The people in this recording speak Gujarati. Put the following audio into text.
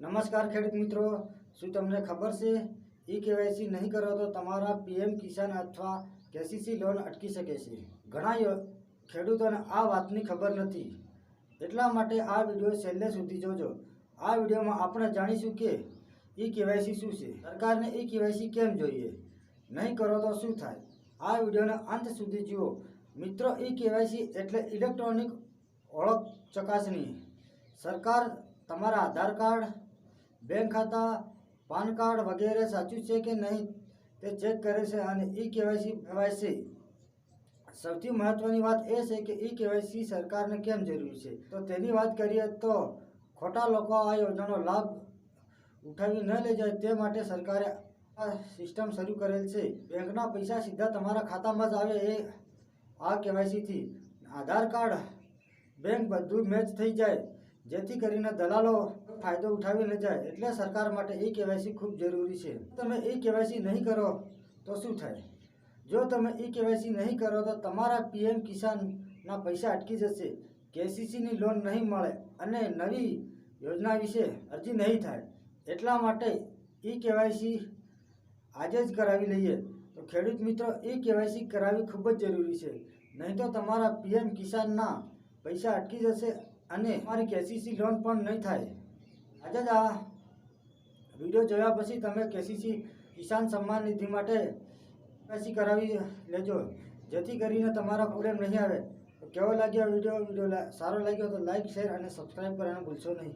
નમસ્કાર ખેડૂત મિત્રો. શું તમને ખબર છે? ઈ કેવાયસી નહીં કરો તો તમારા પીએમ કિસાન અથવા કેસીસી લોન અટકી શકે છે. ઘણા ખેડૂતોને આ વાતની ખબર નથી. એટલા માટે આ વીડિયો છેલ્લે સુધી જોજો. આ વિડીયોમાં આપણે જાણીશું કે ઈ કેવાયસી શું છે. સરકારને ઈ કેવાયસી કેમ જોઈએ? નહીં કરો તો શું થાય? આ વિડીયોને અંત સુધી જુઓ. મિત્રો, ઈ કેવાયસી એટલે ઇલેક્ટ્રોનિક ઓળખ ચકાસણી. સરકાર તમારા આધાર કાર્ડ બેંક ખાતા, પાન કાર્ડ વગેરે સાચું છે કે નહીં તે ચેક કરે છે અને ઈ કેવાયસી કહેવાય છે સૌથી મહત્વની વાત એ છે કે ઈ કેવાયસી સરકારને કેમ જરૂરી છે? તો તેની વાત કરીએ તો ખોટા લોકો આ યોજનાનો લાભ ઉઠાવી ન લઈ જાય તે માટે સરકારે આ સિસ્ટમ શરૂ કરેલ છે. બેંકના પૈસા સીધા તમારા ખાતામાં જ આવે એ આ કેવાયસીથી. આધાર કાર્ડ, બેંક બધું મેચ થઈ જાય. જેથી કરીને દલાલો ફાયદો ઉઠાવી ન જાય એટલે સરકાર માટે એ કેવાયસી ખૂબ જરૂરી છે. તમે એ કેવાયસી નહીં કરો તો શું થાય? જો તમે એ કેવાયસી નહીં કરો તો તમારા પીએમ કિસાનના પૈસા અટકી જશે, કેસીસીની લોન નહીં મળે અને નવી યોજના વિશે અરજી નહીં થાય. એટલા માટે ઈ કેવાયસી આજે જ કરાવી લઈએ. તો ખેડૂત મિત્રો એ કેવાયસી કરાવવી ખૂબ જ જરૂરી છે. નહીં તો તમારા પીએમ કિસાનના પૈસા અટકી જશે અને અમારી કેસીસી લોન પણ નહીં થાય. આજે આ વીડિયો જોયા પછી તમે કેસીસી કિસાન સન્માન નિધિ માટે કેસી કરાવી લેજો. જેથી કરીને તમારા પ્રોબ્લેમ નહીં આવે. કેવો લાગ્યો વીડિયો? વીડિયો સારો લાગ્યો તો લાઈક, શેર અને સબસ્ક્રાઈબ કરવાનું ભૂલશો નહીં.